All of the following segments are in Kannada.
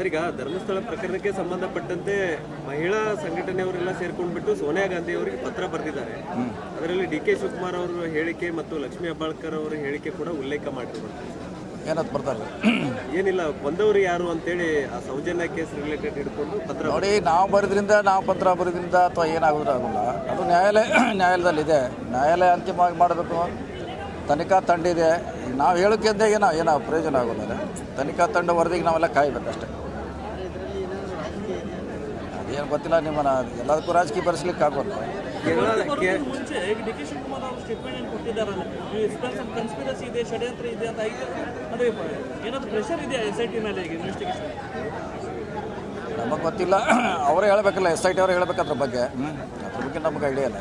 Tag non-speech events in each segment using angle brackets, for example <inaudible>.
ಸರ್ ಈಗ ಧರ್ಮಸ್ಥಳ ಪ್ರಕರಣಕ್ಕೆ ಸಂಬಂಧಪಟ್ಟಂತೆ ಮಹಿಳಾ ಸಂಘಟನೆಯವರೆಲ್ಲ ಸೇರ್ಕೊಂಡ್ಬಿಟ್ಟು ಸೋನಿಯಾ ಗಾಂಧಿ ಅವರಿಗೆ ಪತ್ರ ಬರೆದಿದ್ದಾರೆ. ಅದರಲ್ಲಿ ಡಿ ಕೆ ಶಿವಕುಮಾರ್ ಅವರ ಹೇಳಿಕೆ ಮತ್ತು ಲಕ್ಷ್ಮೀ ಹೆಬ್ಬಾಳ್ಕರ್ ಅವರ ಹೇಳಿಕೆ ಕೂಡ ಉಲ್ಲೇಖ ಮಾಡಿರ್ಬೋದು ಏನಂತ ಬರ್ತಾರೆ ಏನಿಲ್ಲ ಬಂದವರು ಯಾರು ಅಂತೇಳಿ ಆ ಸೌಜನ್ಯ ಕೇಸ್ ರಿಲೇಟೆಡ್ ಹಿಡ್ಕೊಂಡು ಪತ್ರ ನೋಡಿ ನಾವು ಬರೆದ್ರಿಂದ ನಾವು ಪತ್ರ ಬರೆದ್ರಿಂದ ಅಥವಾ ಏನಾಗೋದು ಆಗೋಲ್ಲ. ಅದು ನ್ಯಾಯಾಲಯ ನ್ಯಾಯಾಲಯದಲ್ಲಿದೆ ನ್ಯಾಯಾಲಯ ಅಂತಿಮವಾಗಿ ಮಾಡಬೇಕು. ತನಿಖಾ ತಂಡ ಇದೆ. ನಾವು ಹೇಳೋಕ್ಕಿಂತ ಏನೋ ಏನೋ ಪ್ರಯೋಜನ ಆಗೋದಿಲ್ಲ. ತನಿಖಾ ತಂಡ ವರದಿಗೆ ನಾವೆಲ್ಲ ಕಾಯ್ಬೇಕಷ್ಟೇ. ಅದೇನು ಗೊತ್ತಿಲ್ಲ ನಿಮ್ಮನ್ನ ಎಲ್ಲದಕ್ಕೂ ರಾಜಕೀಯ ಬರ್ಸ್ಲಿಕ್ಕೆ ಆಗೋಲ್ಲ ನಮಗೆ ಗೊತ್ತಿಲ್ಲ. ಅವರೇ ಹೇಳಬೇಕಲ್ಲ ಎಸ್ ಐ ಟಿ ಅವರೇ ಹೇಳ್ಬೇಕು ಅದ್ರ ಬಗ್ಗೆ. ಅದ್ರ ಬಗ್ಗೆ ನಮಗೆ ಐಡಿಯಾ ಇಲ್ಲ.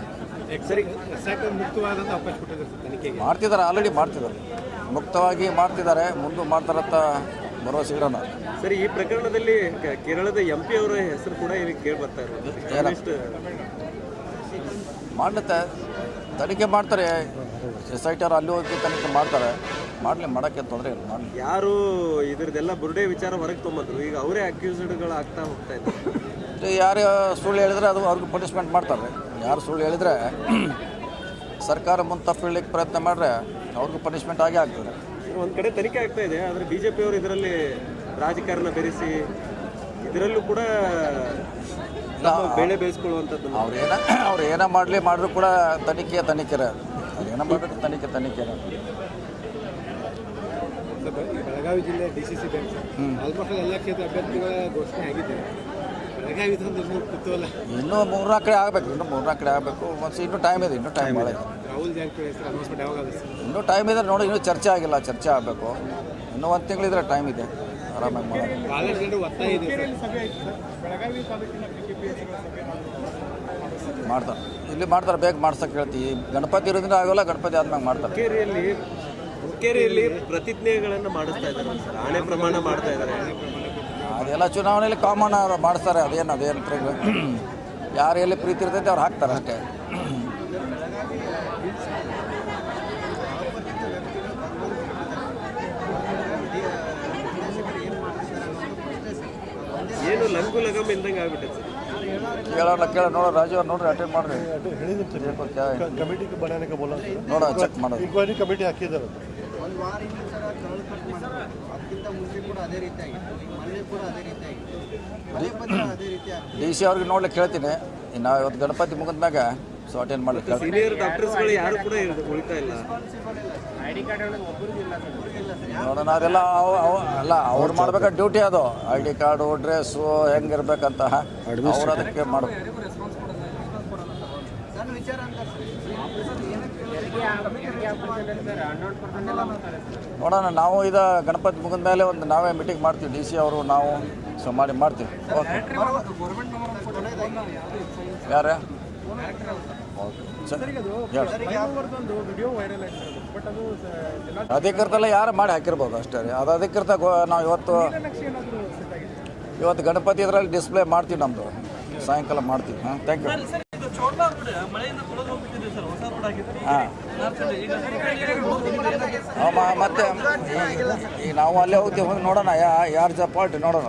ಮಾಡ್ತಿದ್ದಾರೆ ಆಲ್ರೆಡಿ ಮಾಡ್ತಿದ್ದಾರೆ. ಮುಕ್ತವಾಗಿ ಮಾಡ್ತಿದ್ದಾರೆ ಮುಂದೆ ಮಾಡ್ತಾರಂತ ಭರವಸೆ ಇಡೋಣ ಸರಿ ಈ ಪ್ರಕರಣದಲ್ಲಿ ಕೇರಳದ ಎಂ ಪಿ ಅವರ ಹೆಸರು ಕೂಡ ಇಲ್ಲಿ ಕೇಳಿ ಬರ್ತಾ ಇರೋದು. ಮಾಡುತ್ತೆ ತನಿಖೆ ಮಾಡ್ತಾರೆ. ಎಸ್ ಐ ಟಿ ಅವ್ರು ಅಲ್ಲಿ ಹೋಗಿ ತನಿಖೆ ಮಾಡ್ತಾರೆ. ಮಾಡಲಿ ಮಾಡೋಕ್ಕೆ ತೊಂದರೆ ಇಲ್ಲ ಮಾಡಲಿ. ಯಾರು ಇದ್ರದ್ದೆಲ್ಲ ಬುರುಡೆ ವಿಚಾರ ಹೊರಗೆ ತೊಗೊಂಬಂದ್ರು. ಈಗ ಅವರೇ ಅಕ್ಯೂಸ್ಡ್ಗಳು ಆಗ್ತಾ ಹೋಗ್ತಾ ಇದ್ದಾರೆ. ಯಾರು ಸುಳ್ಳು ಹೇಳಿದ್ರೆ ಅದು ಅವ್ರಿಗೆ ಪನಿಷ್ಮೆಂಟ್ ಮಾಡ್ತಾರೆ. ಯಾರು ಸುಳ್ಳು ಹೇಳಿದ್ರೆ <clears throat> ಸರ್ಕಾರ ಮುಂದೆ ತಪ್ಪು ಹೇಳಲಿಕ್ಕೆ ಪ್ರಯತ್ನ ಮಾಡಿದ್ರೆ ಅವ್ರಿಗೂ ಪನಿಷ್ಮೆಂಟ್ ಆಗೇ ಆಗ್ತದೆ. ಒಂದ್ ಕಡೆ ತನಿಖೆ ಆಗ್ತಾ ಇದೆ ಬಿ ಬಿಜೆಪಿ ಅವರು ಇದರಲ್ಲಿ ರಾಜಕಾರಣ ಬೆರೆಸಿ ಇದರಲ್ಲೂ ಕೂಡ ಬೇಳೆ ಬೆಳೆ ಬೇಯಿಸ್ಕೊಳ್ಳುವಂಥದ್ದು ಅವ್ರು ಏನ ಅವ್ರು ಏನೇ ಮಾಡಲಿ ಮಾಡಿದ್ರು ಕೂಡ ತನಿಖೆ ತನಿಖೆರ. ಅವ್ರು ಏನೋ ಮಾಡಿದ್ರು ತನಿಖೆ ತನಿಖೆ ಬೆಳಗಾವಿ ಜಿಲ್ಲೆ D C C bank almost ಎಲ್ಲ ಕ್ಷೇತ್ರ ಅಭ್ಯರ್ಥಿಗಳ ಘೋಷಣೆ ಆಗಿದೆ. ಇನ್ನೂ ಮೂರ್ನಾಲ್ಕು ಕಡೆ ಆಗಬೇಕು, ಇನ್ನೂ ಮೂರ್ನಾಲ್ಕು ಕಡೆ ಆಗಬೇಕು. ಮತ್ತೆ ಇನ್ನೂ ಟೈಮ್ ಇದೆ, ಇನ್ನೂ ಟೈಮ್ ಇದೆ ಇನ್ನೂ ಟೈಮ್ ಇದೆ ನೋಡಿ, ಇನ್ನೂ ಚರ್ಚೆ ಆಗಿಲ್ಲ, ಚರ್ಚೆ ಆಗಬೇಕು. ಇನ್ನೂ ಒಂದು ತಿಂಗಳಿದ್ರೆ ಟೈಮ್ ಇದೆ, ಆರಾಮಾಗಿ ಮಾಡ್ತಾರೆ ಇಲ್ಲಿ ಮಾಡ್ತಾರೆ, ಬೇಗ ಮಾಡ್ಸಕ್ಕೆ ಹೇಳ್ತೀವಿ. ಗಣಪತಿ ಇರೋದ್ರಿಂದ ಆಗೋಲ್ಲ, ಗಣಪತಿ ಆದ್ಮೇಲೆ ಮಾಡ್ತಾರೆ. ಹುಕ್ಕೇರಿಯಲ್ಲಿ ಪ್ರತಿಜ್ಞೆಗಳನ್ನು ಮಾಡಿಸ್ತಾ ಇದ್ದಾರೆ ಆಣೆ ಪ್ರಮಾಣ ಮಾಡ್ತಾ ಇದ್ದಾರೆ. ಅದೆಲ್ಲ ಚುನಾವಣೆಯಲ್ಲಿ ಕಾಮನ್ ಮಾಡಿಸ್ತಾರೆ ಅದೇನು ಅದೇನು ಯಾರು ಎಲ್ಲಿ ಪ್ರೀತಿ ಇರ್ತೈತೆ ಅವ್ರು ಹಾಕ್ತಾರೆ ಅಷ್ಟೇ. ಏನು ಲಂಗು ಲಗಮ್ ಇಲ್ದಂಗೆ ಆಗ್ಬಿಟ್ಟೈತೆ ಕೇಳೋಲ್ಲ ಕೇಳ ನೋಡೋ ರಾಜು ಅವ್ರು ನೋಡ್ರಿ ಅಟೆಂಡ್ ಮಾಡ್ರಿ. ಕಮಿಟಿ ನೋಡ ಚೆಕ್ ಮಾಡೋದು. ಕಮಿಟಿ ಹಾಕಿದ್ದಾರೆ ಅದೇ ರೀತಿ ಆಗಿತ್ತು ಈಗ ಕೂಡ ಅದೇ ರೀತಿ ಆಗಿತ್ತು ಪದೇ ಪದೇ ಅದೇ ರೀತಿ ಆಗ್ತದೆ ಡಿ ಸಿ ಅವ್ರಿಗೆ ನೋಡ್ಲಿಕ್ಕೆ ಹೇಳ್ತೀನಿ ಇನ್ನು ಇವತ್ತು ಗಣಪತಿ ಮುಗಿದ ಮ್ಯಾಗ ಸೊ ಅಟೆಂಡ್ ಮಾಡ್ಲಿಕ್ಕೆ ಸೀನಿಯರ್ ಡಾಕ್ಟರ್ಸ್ಗಳು ಯಾರು ಕೂಡ ಇರ್- ಉಳಿತಾ ಇಲ್ಲ. ನೋಡೋಣ ಅದೆಲ್ಲ ಅವ ಅವ- ಅಲ್ಲ ಅವ್ರು ಮಾಡ್ಬೇಕಾದ ಡ್ಯೂಟಿ ಅದು? ಐ ಡಿ ಕಾರ್ಡು ಡ್ರೆಸ್ಸು ಹೆಂಗಿರ್ಬೇಕಂತ. ಅಡ್ಮಿಷನ್ ಅದಕ್ಕೆ ಮಾಡ್ಬೇಕು ಸಣ್ಣ ವಿಚಾರ ಅಂತ ನೋಡೋಣ ನಾವು ಇದ ಗಣಪತಿ ಮುಗಿದ ಮೇಲೆ ಒಂದು ನಾವೇ ಮೀಟಿಂಗ್ ಮಾಡ್ತೀವಿ ಡಿ ಸಿ ಅವರು ನಾವು ಸೊ ಮಾಡಿ ಮಾಡ್ತೀವಿ. ಓಕೆ ಯಾರು? ಅಧಿಕೃತಲ್ಲ ಯಾರು ಮಾಡಿ ಹಾಕಿರ್ಬೋದು ಅಷ್ಟೇ ರೀ. ಅದು ಅಧಿಕೃತ ನಾವು ಇವತ್ತು ಇವತ್ತು ಗಣಪತಿ ಇದರಲ್ಲಿ ಡಿಸ್ಪ್ಲೇ ಮಾಡ್ತೀವಿ ನಮ್ಮದು ಸಾಯಂಕಾಲ ಮಾಡ್ತೀವಿ. ಹಾಂ ಥ್ಯಾಂಕ್ ಯು ಈಗ ಮತ್ತೆ ಈ- ಈ ನಾವು ಅಲ್ಲೇ ಹೋಗ್ತೀವಿ ಹೋಗಿ ನೋಡೋಣ. ಯಾ ಯಾರು ನೋಡೋಣ.